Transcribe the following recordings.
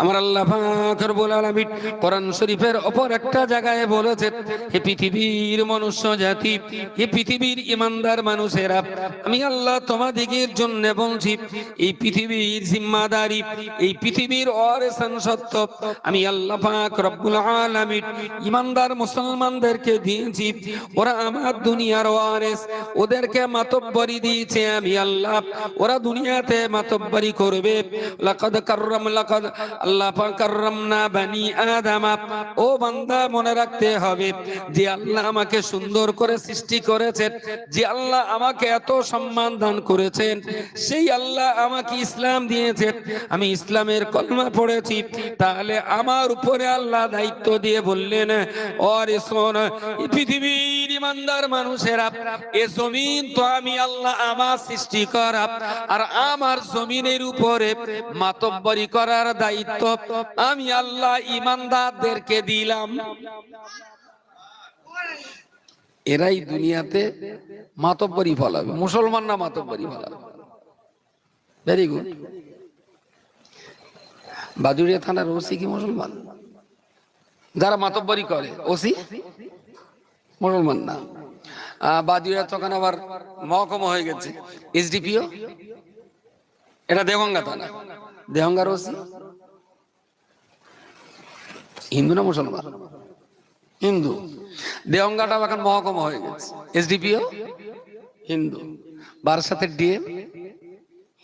আমার আল্লাহ রব্বুল আলামিন কোরআন শরীফের অপর একটা জায়গায় বলেছেন হে পৃথিবীর মনুষ্য জাতি, হে পৃথিবীর ইমানদার মানুষেরা, আমি আল্লাহ তোমাদিগের জন্য বলছি, এই পৃথিবীর জিম্মাদারি, এই পৃথিবীর অরেসান সত্য, আমি আল্লাহ পাক রব্বুল আলামিন ইমানদার মুসলমানদেরকে দিয়েছি, ওরা আমার দুনিয়ার ওয়ারেস ওদেরকে মাতব্বরি দিয়েছে আমি আল্লাহ, ওরা দুনিয়াতে মাতব্বরি করবে, লাকাদ কাররাম, লাকাদ আল্লাহ পাক কাররামনা বানি আদম ও বান্দা, মনে রাখতে হবে যে আল্লাহ আমাকে সুন্দর করে সৃষ্টি করেছেন, যে আল্লাহ আমাকে এত সম্মান দান করেছেন, সেই আল্লাহ আমাকে ইসলাম দিয়েছেন। আমি ইসলামের কলমা পড়েছি, তাহলে আমার উপরে আল্লাহ দায়িত্ব দিয়ে বললেন, অরে শোন, এই পৃথিবীর ইমানদার মানুষেরা, এ জমিন তো আমি আল্লাহ আমার সৃষ্টি করা, আর আমার জমিনের উপরে মাতব্বরি করার দায়িত্ব আমি আল্লাহ ইমানদারদেরকে দিলাম। এরাই দুনিয়াতে মাতব্বরি ফলাবে মুসলমান না মাতব্বরি ফলাবে। ভেরি গুড বাদুড়িয়া থানার ওসি কি মুসলমান? যারা মাতব্বরি করে, ওসি? মুসলমান না বাদুড়িয়া তখন আবার মহকুমা হয়ে গেছে। এসডিপিও? এটা দেগঙ্গা থানা। দেহঙ্গার ওসি হিন্দু না মুসলমান? হিন্দু। দেহঙ্গাটা এখন মহকুমা হয়ে গেছে। এসডিপিও? হিন্দু। বারাসাতের ডিএম?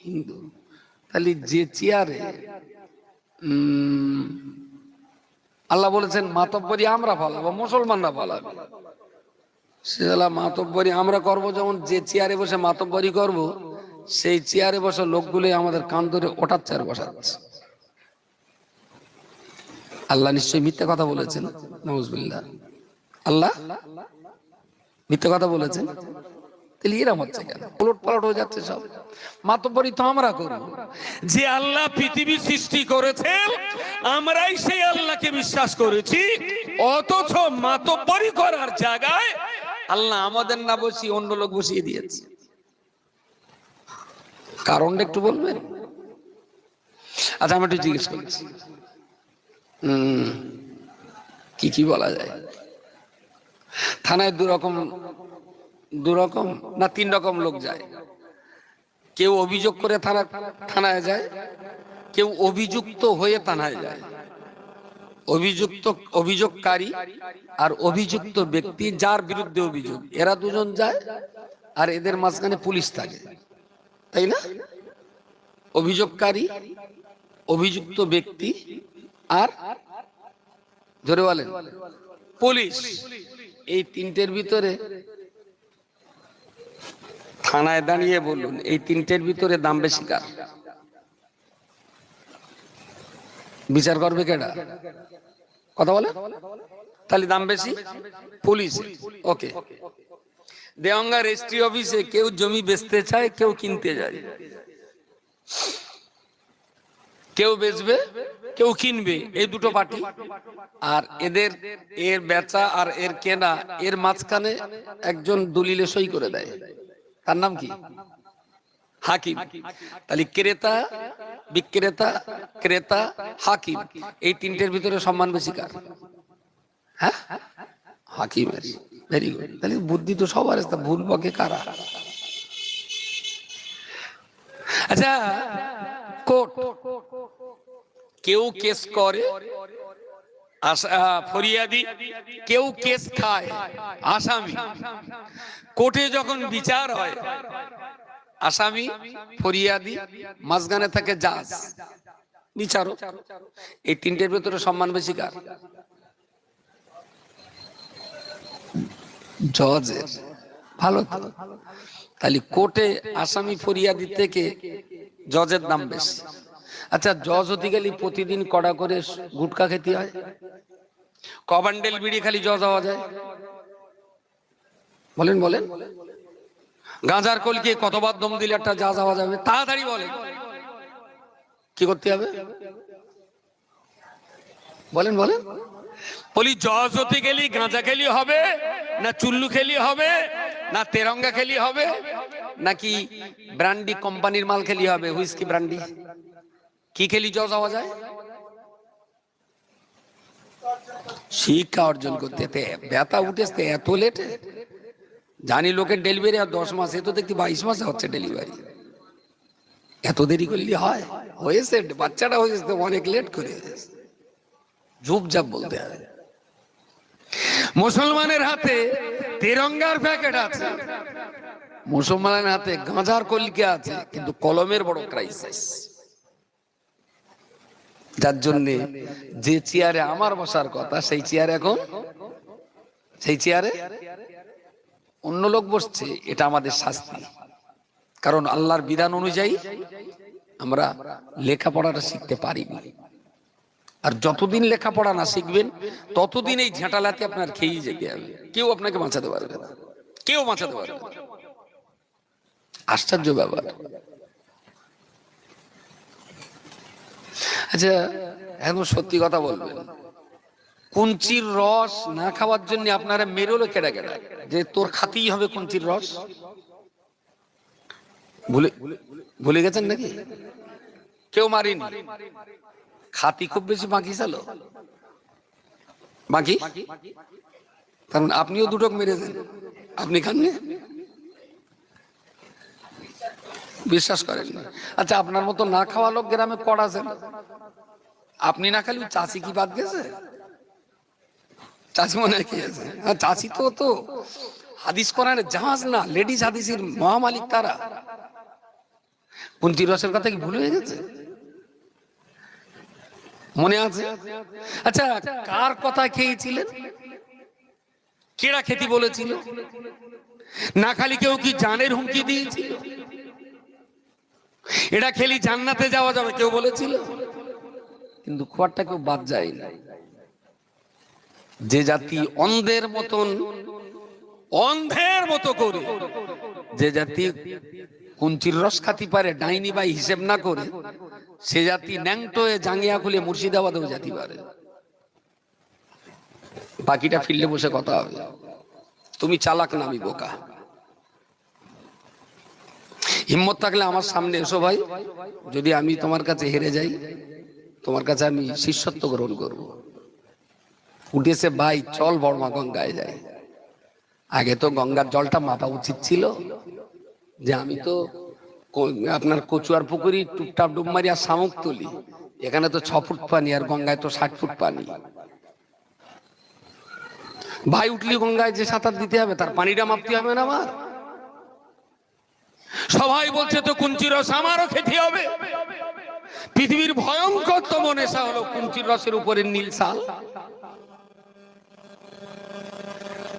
হিন্দু। তাহলে যে চেয়ারে আল্লাহ বলেছেন, মাতব্বরি আমরা ফলাবো, মুসলমানরা ফলাবে। সেগুলা মাতব্বরি। আমরা করব যেমন যে চেয়ারে বসে মাতব্বরি করব, সেই চেয়ারে বসে লোকগুলো আমাদের কান ধরে ওঠার চেয়ার বসাচ্ছে। আল্লাহ নিশ্চয়ই মিথ্যে কথা বলেছেন নজবিল্লা আল্লাহ মিথ্যে কথা বলেছেন, তাহলে হচ্ছে কেন? উলট পালট হয়ে যাচ্ছে সব। মাতব্বরি তো আমরা করব। যে আল্লাহ পৃথিবী সৃষ্টি করেছেন, আমরাই সেই আল্লাহকে বিশ্বাস করেছি, অথচ মাতব্বরি করার জায়গায় আল্লাহ আমাদের না বসিয়ে অন্য লোক বসিয়ে দিয়েছে। কারণটা একটু বলবেন? আচ্ছা আমি একটু জিজ্ঞেস করছি কি কি বলা যায়? থানায় দু রকম দু রকম না তিন রকম লোক যায়? কেউ অভিযোগ করে থানা, থানায় যায়, কেউ অভিযুক্ত হয়ে থানায় যায়। অভিযুক্ত, অভিযোগকারী আর অভিযুক্ত ব্যক্তি যার বিরুদ্ধে অভিযোগ। এরা দুজন যায় আর এদের মাঝখানে পুলিশ থাকে। তাই না? অভিযোগকারী, অভিযুক্ত ব্যক্তি আর ধরে বলেন পুলিশ। এই তিনটের ভিতরে থানায় দাঁড়িয়ে বলুন, এই তিনটের ভিতরে দাম বেশি কার? বিচার করবে কেডা? কথা বলে? তাহলে দাম বেশি? পুলিশ। ওকে। দেওয়াঙ্গা রেজিস্ট্রি অফিসে কেউ জমি বেচতে চায়, কেউ কিনতে যায়। কেউ বেচবে, কেউ কিনবে, এই দুটো পার্টি। আর এদের, এর বেচা আর এর কেনা, এর মাঝখানে একজন দলিলে সই করে দেয়। তার নাম কি? হাকিম। তাহলে ক্রেতা বিক্রেতা ক্রেতা হাকিম এই তিনটের ভিতরে সম্মান বেশি কার? হ্যাঁ? হাকিমের। ভেরি গুড তাহলে বুদ্ধি তো সবার আছে, ভুল বকে কারা? আচ্ছা কোর্ট। কেউ কেস করে ফরিয়াদি কেউ কেস খায় আসামি। কোর্টে যখন বিচার হয় আসামি, ফরিয়াদি, মাঝখানে থাকে জাজ। বিচারক এই তিনটের ভেতরে সম্মান বেশি কার? জজের। ভালো। তাহলে কোর্টে আসামি, ফরিয়াদি থেকে জজের দাম বেশি। আচ্ছা জজ হতে গেলে প্রতিদিন কড়া করে গুটকা খেতে হয়? কবান্ডেল বিড়ি খালি জজ হওয়া যায়? বলেন বলেন। গাঁজার কলকে কতবার দম দিলে একটা যা যাওয়া যাবে? তাড়াতাড়ি বলে। কি করতে হবে? বলেন বলেন। বলি জজ হতে গেলি গাঁজা খেলি হবে, না চুল্লু খেলি হবে, না তেরঙ্গা খেলি হবে, নাকি ব্র্যান্ডি কোম্পানির মাল খেলি হবে, হুইস্কি ব্র্যান্ডি? কি খেলি জজ হওয়া যায়? শিক্ষা অর্জন করতে এতে ব্যথা উঠেছে, এত লেটে। জানি লোকের ডেলিভারি আর দশ মাসে তো দেখি বাইশ মাসে হচ্ছে ডেলিভারি এত দেরি করলে হয়? হয়েছে, বাচ্চাটা হয়েছে অনেক লেট করে। ঝুপঝাপ বলতে হয় মুসলমানের হাতে তিরঙ্গার প্যাকেট আছে। মুসলমানের হাতে গাঁজার কলিকে আছে, কিন্তু কলমের বড় ক্রাইসিস যার জন্যে যে চেয়ারে আমার বসার কথা, সেই চেয়ারে এখন? সেই চেয়ারে অন্য লোক বসছে, এটা আমাদের শাস্তি। কারণ আল্লাহর বিধান অনুযায়ী আমরা লেখাপড়াটা শিখতে পারিনি। আর যতদিন লেখাপড়া না শিখবেন, ততদিন এই ঝাঁটালাতে আপনার খেয়েই যেতে হবে। কেউ আপনাকে বাঁচাতে পারবে না। কেউ বাঁচাতে পারবে না। আশ্চর্য ব্যাপার। আচ্ছা এখন সত্যি কথা বলবেন। কুঞ্চির রস না খাওয়ার জন্য আপনারা মেরোলো কেডা কেডা যে তোর খাতেই হবে কুঞ্চির রস। ভুলে ভুলে গেছেন নাকি? কেউ মারিনি। খাতি খুব বেশি বাকি ছিল। বাকি? কারণ আপনিও দুটো মেরেছেন। আপনি খাননি? বিশ্বাস করেন আচ্ছা আপনার মতো না খাওয়া লোক গ্রামে কড়া কড়াছেন আপনি না খালি চাষি কি বাদ গেছে? চাষি মনে হয় খেয়েছে হ্যাঁ, চাষি তো তো হাদিস কোরআনের জাহাজ না লেডিস হাদিসের মহামালিক তারা। কুন্তি রসের কথা কি ভুল হয়ে গেছে? মনে আছে? আচ্ছা কার কথা খেয়েছিলেন? কেরা খেতি বলেছিল? না খালি কেউ কি জানের হুমকি দিয়েছিল? এটা খেলি জান্নাতে যাওয়া যাবে কেউ বলেছিল? কিন্তু খোয়ারটা কেউ বাদ যায় না। যে জাতি অন্ধের মতন, অন্ধের মতো করে, যে জাতি কুঞ্চির রস খাতি পারে, ডাইনি বাই হিসেব না করে, সে জাতি ন্যাংটোয়ে জাঙ্গিয়া খুলে মুর্শিদাবাদেও জাতি পারে। বাকিটা ফিরলে বসে কথা হবে। তুমি চালাক না, আমি বোকা। হিম্মত থাকলে আমার সামনে এসো ভাই। যদি আমি তোমার কাছে হেরে যাই, তোমার কাছে আমি শিষ্যত্ব গ্রহণ করব। উঠেছে, ভাই, চল বর্মা গঙ্গায় যাই। আগে তো গঙ্গার জলটা মাপা উচিত ছিল যে আমি তো আপনার কচুয়ার পুকুরি টুপটাপ ডুব মারি আর শামুক তুলি। এখানে তো ছ ফুট পানি আর গঙ্গায় তো ষাট ফুট পানি। ভাই, উঠলি গঙ্গায় যে সাঁতার দিতে হবে, তার পানিটা মাপতে হবে না আমার? সবাই বলছে তো কুঞ্চি রস আমারও খেতে হবে। পৃথিবীর ভয়ঙ্কর ভয়ঙ্করতম নেশা হলো কুঞ্চির রসের উপরে নীল শাল।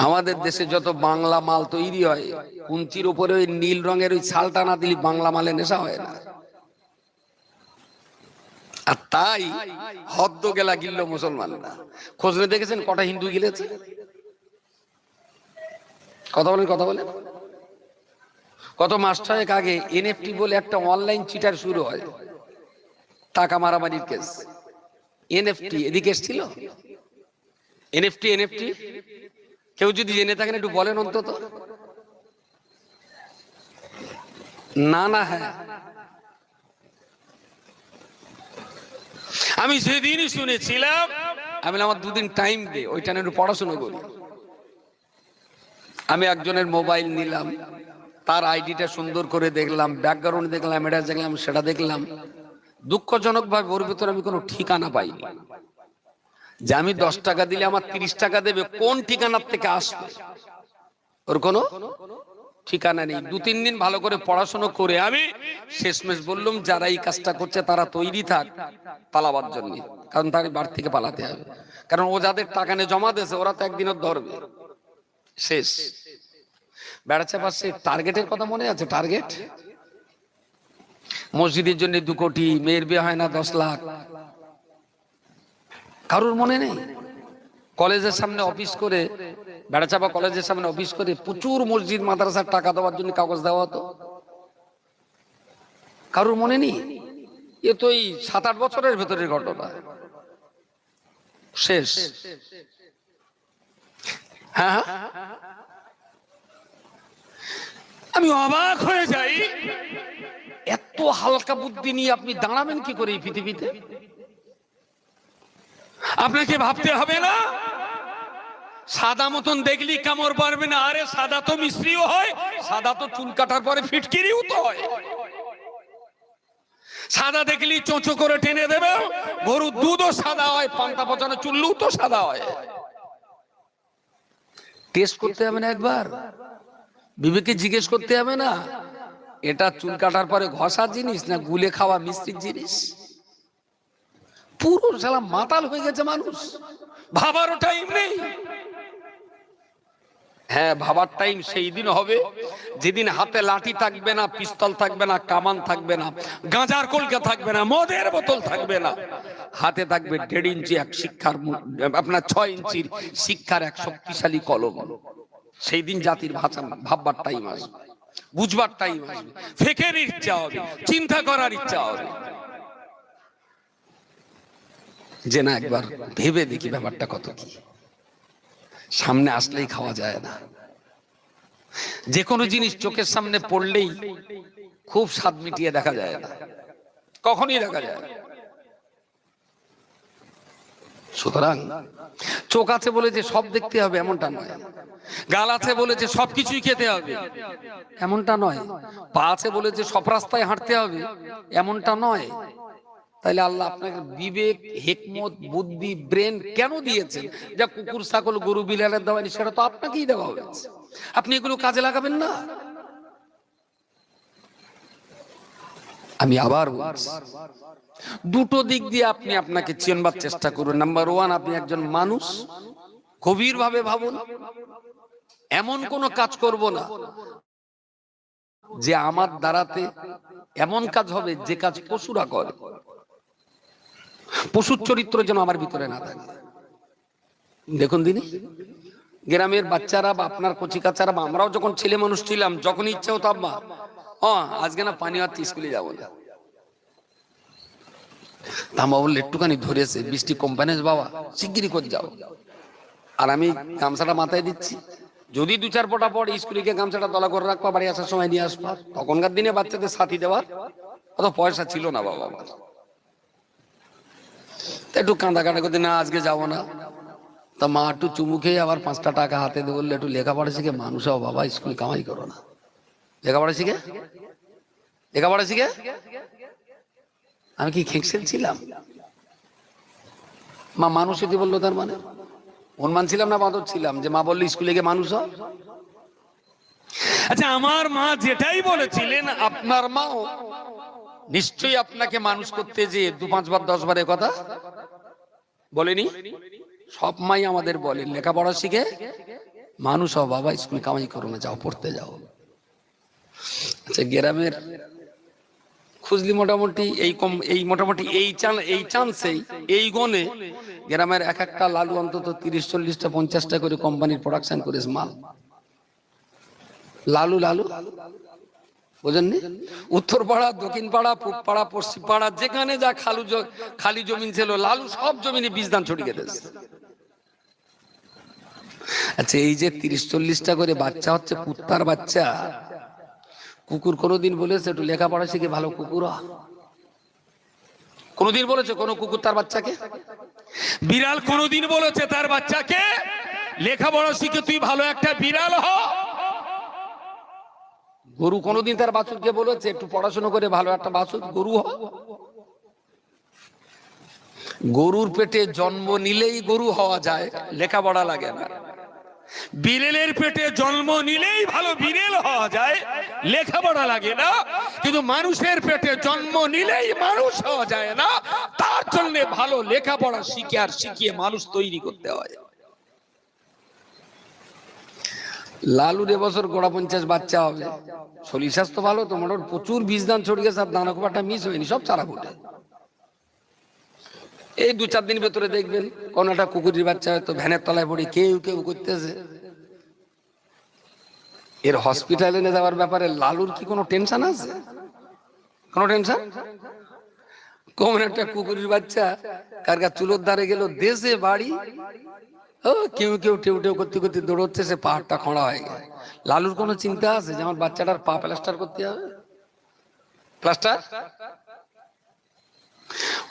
আমাদের দেশে যত বাংলা মাল তৈরি হয়, কুঞ্চির উপরে ওই নীল রঙের ওই ছালটা না দিলে বাংলা মালে নেশা হয় না। আর তাই হদ্দ গেলা গিলল মুসলমানরা। খোঁজ নিয়ে দেখেছেন কটা হিন্দু গিলেছে? কথা বলেন কথা বলেন। কত মাস ছয়েক আগে এনএফটি বলে একটা অনলাইন চিটার শুরু হয়, টাকা মারামারির কেস এনএফটি এদিকে এসছিল? এনএফটি এনএফটি কেউ যদি জেনে থাকেন, একটু বলেন অন্তত। না না হ্যাঁ। আমি সেদিনই শুনেছিলাম, আমি আমার দুদিন টাইম দে, ওইটা একটু পড়াশোনা করি। আমি একজনের মোবাইল নিলাম, তার আইডিটা সুন্দর করে দেখলাম ব্যাকগ্রাউন্ড দেখলাম এটা দেখলাম, সেটা দেখলাম। দুঃখজনক ভাবে ওর ভিতরে আমি কোনো ঠিকানা পাইনি। যে আমি দশ টাকা দিলে আমার তিরিশ টাকা দেবে, কোন ঠিকানার থেকে আসবে? ওর কোনো ঠিকানা নেই। দু, তিন দিন ভালো করে পড়াশোনা করে আমি শেষমেশ বললাম, যারা এই কাজটা করছে তারা তৈরি থাক পালাবার জন্য, কারণ তার বাড়ি থেকে পালাতে হবে। কারণ ও যাদের টাকা নিয়ে জমা দিয়েছে, ওরা তো একদিনও ধরবে। শেষ। বেড়াচ্ছে পাশে টার্গেটের কথা মনে আছে? টার্গেট? মসজিদের জন্য দু কোটি, মেয়ের বিয়ে হয় না দশ লাখ। কারোর মনে নেই? কলেজের সামনে অফিস করে, বেড়াচাপা কলেজের সামনে অফিস করে প্রচুর মসজিদ, মাদ্রাসার টাকা দেওয়ার জন্য কাগজ দেওয়া হতো? কারোর মনে নেই? এ তো এই সাত আট বছরের ভেতরের ঘটনা। শেষ। হ্যাঁ হ্যাঁ। আমি অবাক হয়ে যাই। এত হালকা বুদ্ধি নিয়ে আপনি দাঁড়াবেন কি করে এই পৃথিবীতে? আপনাকে ভাবতে হবে না। সাদা মতন দেখলি কামড় পারবে না। আরে সাদা তো মিস্ত্রিও হয়, সাদা তো চুল কাটার পরে ফিটকিরিও তো হয়। সাদা দেখলি চোঁচো করে টেনে দেবে, গরুর দুধও সাদা হয়, পান্তা পচানো চুল্লু তো সাদা হয়। টেস্ট করতে হবে না একবার। বিবেকে জিজ্ঞেস করতে হবে না, এটা চুল কাটার পরে ঘষার জিনিস না গুলে খাওয়া মিস্ত্রির জিনিস? পুরো সালা মাতাল হয়ে গেছে মানুষ। ভাবারও টাইম নেই। হ্যাঁ ভাবার টাইম সেই দিন হবে। যেদিন হাতে লাঠি থাকবে না পিস্তল থাকবে না কামান থাকবে না গাঁজার কলকা থাকবে না মদের বোতল থাকবে না হাতে থাকবে দেড় ইঞ্চি এক শিক্ষার আপনার ছয় ইঞ্চির শিক্ষার এক শক্তিশালী কলম। সেই দিন জাতির ভাষা ভাববার টাইম আসবে বুঝবার টাইম আসবে। ফেকের ইচ্ছা হবে চিন্তা করার ইচ্ছা হবে। যে না একবার ভেবে দেখি ব্যাপারটা কত কি। সামনে আসলেই খাওয়া যায় না। যে কোনো জিনিস চোখের সামনে পড়লেই খুব স্বাদ মিটিয়ে দেখা যায় না। কখনই দেখা যায়। সুতরাং চোখ আছে বলে যে সব দেখতে হবে এমনটা নয়। গাল আছে বলে যে সবকিছুই খেতে হবে এমনটা নয়। পা আছে বলে যে সব রাস্তায় হাঁটতে হবে এমনটা নয়। তাইলে আল্লাহ আপনাকে বিবেক, হেকমত, বুদ্ধি, ব্রেন কেন দিয়েছেন? যা কুকুর, ছাগল, গরু, বিলালের দেওয়ানি সেটা তো আপনাকেই দেওয়া হয়েছে। আপনি এগুলো কাজে লাগাবেন না। আমি আবার দুটো দিক দিয়ে আপনি আপনাকে চেনবার চেষ্টা করুন। নাম্বার ওয়ান আপনি একজন মানুষ। গভীর ভাবে ভাবুন। এমন কোন কাজ করব না যে আমার দ্বারাতে এমন কাজ হবে যে কাজ পশুরা করে। পশুর চরিত্র যেন আমার ভিতরে না থাকে। দেখুন দিদি, গ্রামের বাচ্চারা বা আপনার কচি কাচারা বা আমরাও যখন ছেলে মানুষ ছিলাম, যখন ইচ্ছা হতো, আব্বা ও আজকে না পানি হাত স্কুলে যাব না। তামা বললে, একটুখানি ধরেছে বৃষ্টি কোম্পানি বাবা, শিগগিরই করে যাও আর আমি গামছাটা মাথায় দিচ্ছি, যদি দু চার ফোটা পর স্কুলে গিয়ে গামছাটা তলা করে রাখবা, বাড়ি আসার সময় নিয়ে আসবা, তখনকার দিনে বাচ্চাদের সাথী দেওয়ার অত পয়সা ছিল না বাবা আমার। একটু কাঁদা কাটা করতে না আজকে যাব না। তা মা একটু চুমু খেয়ে আবার পাঁচটা টাকা হাতে দিয়ে বললে একটু লেখাপড়া শিখে মানুষ হও বাবা স্কুল কামাই করো না। লেখাপড়া শিখে? লেখাপড়া শিখে? আমি কি খেকসেল ছিলাম? মা মানুষ হতে বলল তার মানে? অনুমান ছিলাম না বাঁদর ছিলাম যে মা বলল স্কুলে গিয়ে মানুষ হও? আচ্ছা আমার মা যেটাই বলেছিলেন আপনার মাও নিশ্চয়ই আপনাকে মানুষ করতে যে দু পাঁচবার দশ বারের কথা বলেনি? সব মাই আমাদের বলেন লেখাপড়া শিখে মানুষ হও বাবা স্কুল কামাই করো না যাও পড়তে যাও। আচ্ছা গ্রামের খুঁজলি মোটামুটি এই কম এই মোটামুটি এই চান এই চান্সেই এই গনে গ্রামের এক একটা লালু অন্তত তিরিশ চল্লিশটা পঞ্চাশটা করে কোম্পানির প্রোডাকশন করেছে মাল। লালু লালু। বুঝেননি? উত্তর পাড়া দক্ষিণ পাড়া পূব পাড়া পশ্চিম পাড়া যেখানে যা খালু খালি জমিন ছিল, লালু সব জমিনে বীজ দান ছড়িয়ে দিয়েছে আচ্ছা এই যে তিরিশ চল্লিশটা করে বাচ্চা হচ্ছে, কুত্তার বাচ্চা, কুকুর কোনোদিন বলেছে, একটু লেখাপড়া শিখে ভালো কুকুর। কোনোদিন বলেছে কোনো কুকুর তার বাচ্চাকে? বিড়াল কোনোদিন বলেছে তার বাচ্চাকে, লেখাপড়া শিখে তুই ভালো একটা বিড়াল হ। গরু কোনোদিন তার বাছুরকে বলেছে, একটু পড়াশোনা করে ভালো একটা বাছুর, গরু হ। গরুর পেটে জন্ম নিলেই গরু হওয়া যায়, লেখাপড়া লাগে না। বিড়েলের পেটে জন্ম নিলেই ভালো বিড়েল হওয়া যায়, লেখাপড়া লাগে না। কিন্তু মানুষের পেটে জন্ম নিলেই মানুষ হওয়া যায় না। তার জন্য ভালো লেখাপড়া শিখে আর শিখিয়ে মানুষ তৈরি করতে হয়। লালুর এবছর গোড়া পঞ্চাশ বাচ্চা হবে। শরীর স্বাস্থ্য ভালো, তো মোটর প্রচুর বীজ দান ছড়িয়ে গেছে, আর দানা একটা মিস হয়নি, সব চারা ফুটে। এই দু চার দিন ভেতরে দেখবেন কোন একটা কুকুরের বাচ্চা হয়তো ভ্যানের তলায় পড়ে কেউ কেউ করতেছে। এর হসপিটালে নিয়ে যাওয়ার ব্যাপারে লালুর কি কোনো টেনশন আছে? কোনো টেনশন কোন একটা কুকুরের বাচ্চা, কার কার চুলোর ধারে গেল, দেশে বাড়ি ও, কেউ কেউ টেউ টেউ করতে করতে দৌড়চ্ছে, সে পাহাড়টা খোঁড়া হয়ে গেল। লালুর কোনো চিন্তা আছে যে আমার বাচ্চাটার পা প্লাস্টার করতে হবে? প্লাস্টার?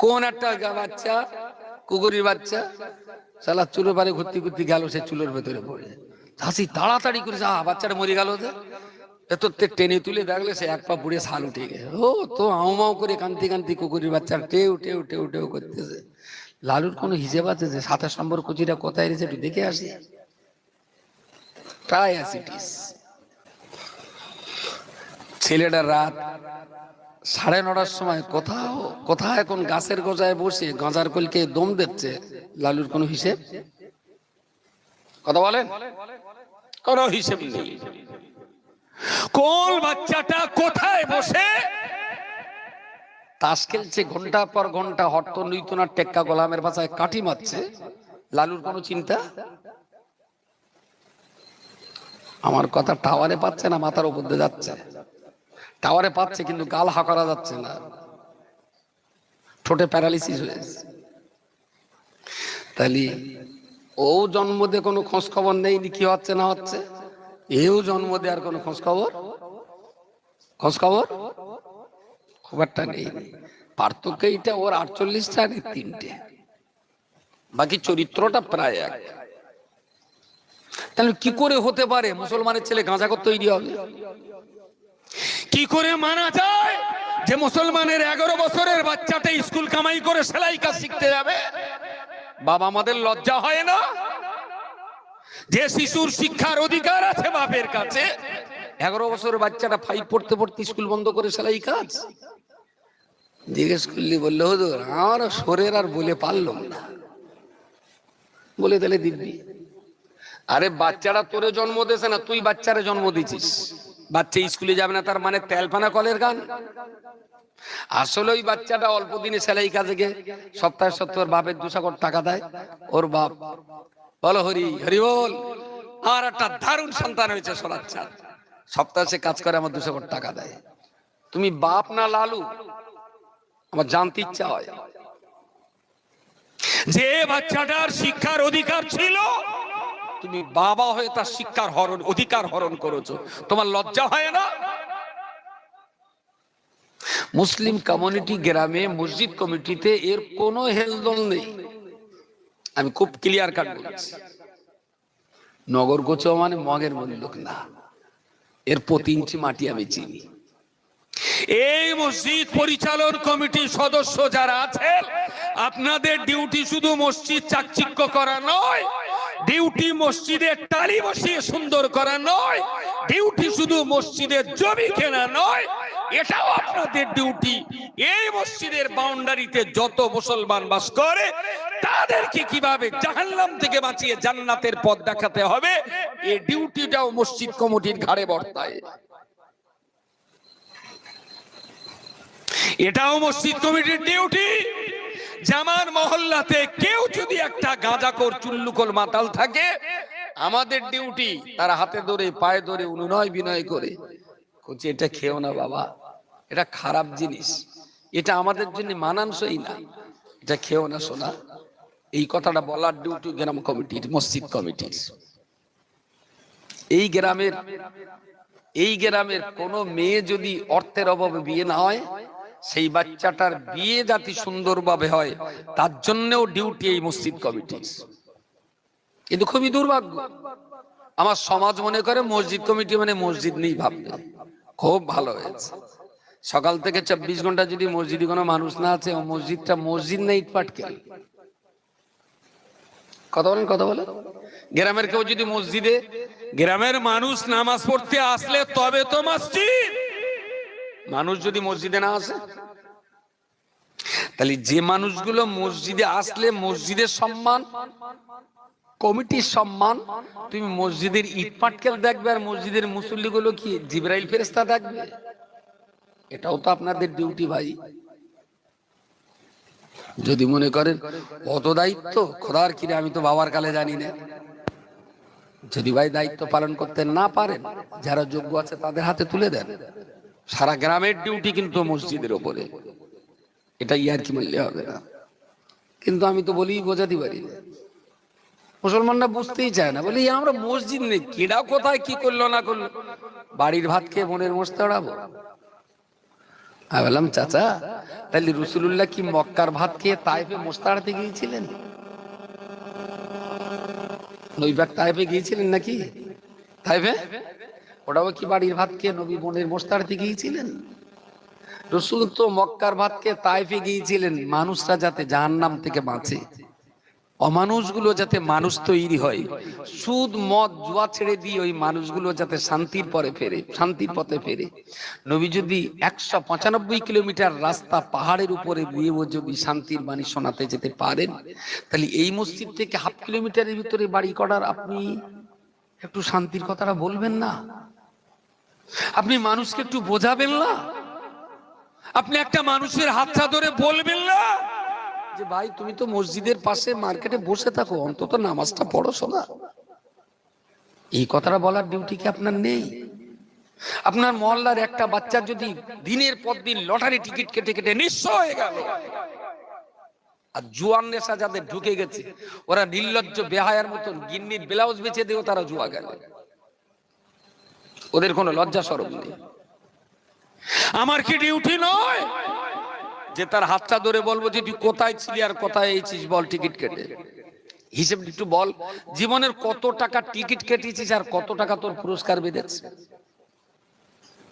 কোন একটা বাচ্চা, কুকুরের বাচ্চা সালা চুলোর পারে ঘুরতে ঘুরতে গেল, সে চুলোর ভেতরে পড়ে। হাসি তাড়াতাড়ি করে যা বাচ্চাটা মরে গেল যে। এত তে টেনে তুলে দেখলে সে এক পা পুড়ে শাল উঠে গেছে। ও, তো আউ মাউ করে কান্তি কান্তি কুকুরের বাচ্চা টেউ টেউ টেউ টেউ করতেছে। লালুর কোনো হিসেব আছে যে সাতাশ নম্বর কুচিটা কোথায় রয়েছে একটু দেখে আসি? প্রায় অ্যাসিটিস ছেলেটা রাত সাড়ে নটার সময় কোথাও কোথায় এখন গাছের গোজায় বসে গাঁজার কলকে দম দিচ্ছে লালুর কোনো হিসেব? কথা বলেন? কোনো হিসেব নেই। কোন বাচ্চাটা কোথায় বসে? তাস খেলছে ঘণ্টা পর ঘণ্টা হট্ট নৈতনার টেক্কা গোলামের ভাষায় কাটি মারছে, লালুর কোনো চিন্তা? আমার কথা টাওয়ারে পাচ্ছে না, মাথার উপর দিয়ে যাচ্ছে। টাওয়ারে পাচ্ছে কিন্তু গাল হা করা যাচ্ছে না। ঠোঁটে প্যারালিসিস হয়েছে। তাহলে ও জন্ম দিয়ে কোনো খোঁজ খবর নেই কি হচ্ছে না হচ্ছে? এও জন্ম দেওয়ার কোনো খোঁজ খবর? খোঁজ খবর? খুব একটা নেই। পার্থক্য এইটা, ওর আটচল্লিশটা আর তিনটে। বাকি চরিত্রটা প্রায় এক। তাহলে কি করে হতে পারে? মুসলমানের ছেলে গাঁজা করতে তৈরি হবে। কি করে মানা যায় যে মুসলমানের এগারো বছরের বাচ্চাটা স্কুল কামাই করে সেলাই কাজ শিখতে যাবে? বাবা আমাদের লজ্জা হয় না? যে শিশুর শিক্ষার অধিকার আছে বাপের কাছে, এগারো বছরের বাচ্চাটা ফাইভ পড়তে পড়তে স্কুল বন্ধ করে সেলাই কাজ? জিজ্ঞেস করলি, বলল, হুজুর, আমার শরীর আর বলে পারলাম না। বলে, তাহলে দিব্যি আরে, বাচ্চারা তোরে জন্ম দিয়েছে না, তুই বাচ্চারে জন্ম দিছিস বাচ্চা স্কুলে যাবে না, তার মানে তেলপানা কলের গান? আসলে ওই বাচ্চাটা অল্প দিনে সেলাই কাজে গে সপ্তাহে সপ্তাহ ওর বাপের দুশো কোটি টাকা দেয়, ওর বাপ বলো, হরি হরি বল। আর একটা দারুণ সন্তান হয়েছে সোনাচ্ছা সপ্তাহে সে কাজ করে, আমার দুশো কোটি টাকা দেয়। তুমি বাপ না লালু? আমার জানতে ইচ্ছা হয়। যে বাচ্চাটার শিক্ষার অধিকার ছিল তুমি বাবা হয়ে তার শিক্ষার হরণ অধিকার হরণ করেছ। তোমার লজ্জা হয় না? মুসলিম কমিউনিটি গ্রামে মসজিদ কমিটিতে এর কোনো হেলদল নেই। আমি খুব ক্লিয়ার কাট বলছি। নগর গোচ মানে মগের বন্দুক না। এর প্রতি ইঞ্চি মাটি আমি চিনি। এই মসজিদ পরিচালন কমিটির সদস্য যারা আছেন, আপনাদের ডিউটি শুধু মসজিদ চাকচিক্য করা নয়, ডিউটি মসজিদের টালি বসিয়ে সুন্দর করা নয়, ডিউটি শুধু মসজিদের জমি কেনা নয়, এটাও আপনাদের ডিউটি। এই মসজিদের বাউন্ডারিতে যত মুসলমান বাস করে, তাদেরকে কীভাবে জাহান্নাম থেকে বাঁচিয়ে জান্নাতের পথ দেখাতে হবে, এই ডিউটিটাও মসজিদ কমিটির ঘাড়ে বর্তায়। এটাও মসজিদ কমিটির ডিউটি। জামান মহল্লাতে কেউ যদি একটা গাঁজাকর চুল্লুকল মাতাল থাকে, আমাদের ডিউটি তার হাতে ধরে, পায়ে ধরে অনুনয় বিনয় করে। এটা খেও না বাবা, এটা খারাপ জিনিস। এটা আমাদের জন্য মানানসই না। এটা খেও না শোনা এই কথাটা বলার ডিউটি গ্রাম কমিটির, মসজিদ কমিটির। এই গ্রামের এই গ্রামের কোন মেয়ে যদি অর্থের অভাবে বিয়ে না হয় সেই বাচ্চাটার বিয়ে যাতে সুন্দরভাবে হয়, তার জন্যও ডিউটি এই মসজিদ কমিটির কিন্তু খুবই দুর্ভাগ্য। আমার সমাজ মনে করে মসজিদ কমিটি মানে মসজিদ নেই ভাববে খুব ভালো হয়েছে। সকাল থেকে চব্বিশ ঘণ্টা যদি মসজিদে কোনো মানুষ না আছে মসজিদটা মসজিদ নেই পাটকে কথা বলেন কথা বলেন। গ্রামের কেউ যদি মসজিদে গ্রামের মানুষ নামাজ পড়তে আসলে তবে তো মসজিদ। মানুষ যদি মসজিদে না আসে? তাহলে যে মানুষগুলো মসজিদে আসলে মসজিদের সম্মান, কমিটির সম্মান, তুমি মসজিদের ইট পাটকেল দেখবে আর মসজিদের মুসল্লি গুলো কি জিব্রাইল ফেরেস্তা দেখবে? এটাও তো আপনাদের ডিউটি ভাই। যদি মনে করেন অত দায়িত্ব, খোদার কিরে, আমি তো বাবার কালে জানি না। যদি ভাই দায়িত্ব পালন করতে না পারেন, যারা যোগ্য আছে তাদের হাতে তুলে দেন। সারা গ্রামের ডিউটি কিন্তু মসজিদের ওপরে এটা ইয়ার কি বললে হবে না। কিন্তু আমি তো বলি, বোঝাতে পারি না। মুসলমানরা বুঝতেই চায় না। বলি, আমরা মসজিদ নেই, কেডা কোথায় কি করল না করল? বাড়ির ভাত খেয়ে বোনের মোষ তাড়াবো আমি বললাম, চাচা, তাহলে রসুল্লাহ কি মক্কার ভাত খেয়ে তাইফে মোস্তাড়াতে গিয়েছিলেন? নবী বাগ তাইফে গিয়েছিলেন নাকি? তাইফে? ওটাও কি বাড়ির ভাত খেয়ে নবী বোনের মোস্তাড়াতে গিয়েছিলেন? রসুল তো মক্কার ভাত খেয়ে তাইফে গিয়েছিলেন, মানুষরা যাতে জাহান্নাম থেকে বাঁচে। অমানুষগুলো যাতে মানুষ তৈরি হয়। সুদ, মদ, জুয়া ছেড়ে দিয়ে ওই মানুষগুলো যাতে শান্তির পরে ফেরে, শান্তির পথে ফেরে। নবী যদি একশো পঁচানব্বই কিলোমিটার রাস্তা পাহাড়ের উপরে গিয়েও যদি শান্তির বাণী শোনাতে যেতে পারেন, তাহলে এই মসজিদ থেকে হাফ কিলোমিটারের ভিতরে বাড়ি করার আপনি একটু শান্তির কথাটা বলবেন না? আপনি মানুষকে একটু বোঝাবেন না? আপনি একটা মানুষের হাতটা ধরে বলবেন না? যে ভাই, তুমি তো মসজিদের পাশে মার্কেটে বসে থাকো, অন্তত নামাজটা পড়ো শোনা। এই কথাটা বলার ডিউটি কি আপনার নেই? আপনার মহল্লার একটা বাচ্চা যদি দিনের পর দিন লটারি টিকিট কেটে কেটে নিঃস্ব হয়ে গেল। আর জুয়ান নেশা যাদের ঢুকে গেছে, ওরা নির্লজ্জ বেহায়ার মতন গিন্নির ব্লাউজ বেছে দিয়েও তারা জুয়া গেল ওদের কোনো লজ্জা সরব নেই। আমার কি ডিউটি নয়? যে তার হাতটা ধরে বলব যে তুই কোথায় ছিলি আর কোথায় এইছিস বল, টিকিট কেটে। হিসেব একটু বল, জীবনের কত টাকা টিকিট কেটেছিস আর কত টাকা তোর পুরস্কার বেঁধেছে?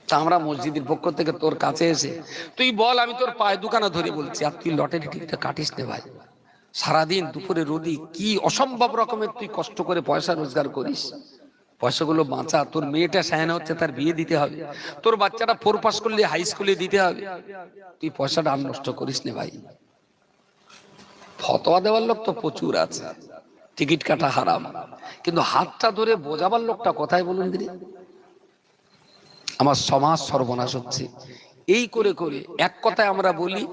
তা আমরা মসজিদের পক্ষ থেকে তোর কাছে এসে, তুই বল, আমি তোর পায়ে দোকানে ধরে বলছি, আর তুই লটারি টিকিটটা কাটিস নে ভাই। সারাদিন দুপুরে রোদি কি অসম্ভব রকমের তুই কষ্ট করে পয়সা রোজগার করিস। পয়সাগুলো বাঁচা, তোর মেয়েটা সায়না হচ্ছে, তার বিয়ে দিতে হবে। তোর বাচ্চাটা ফোর পাস করলে হাই স্কুলে দিতে হবে। তুই পয়সাটা আর নষ্ট করিস নে ভাই। ফতোয়া দেওয়ার লোক তো প্রচুর আছে। টিকিট কাটা হারাম। কিন্তু হাতটা ধরে বোঝাবার লোকটা কোথায় বলুন দিদি আমার সমাজ সর্বনাশ হচ্ছে। এই করে করে এক কথায় আমরা বলি,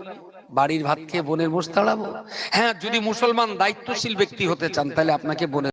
বাড়ির ভাত খেয়ে বোনের মোষ তাড়াবো। হ্যাঁ যদি মুসলমান দায়িত্বশীল ব্যক্তি হতে চান, তাহলে আপনাকে বোনের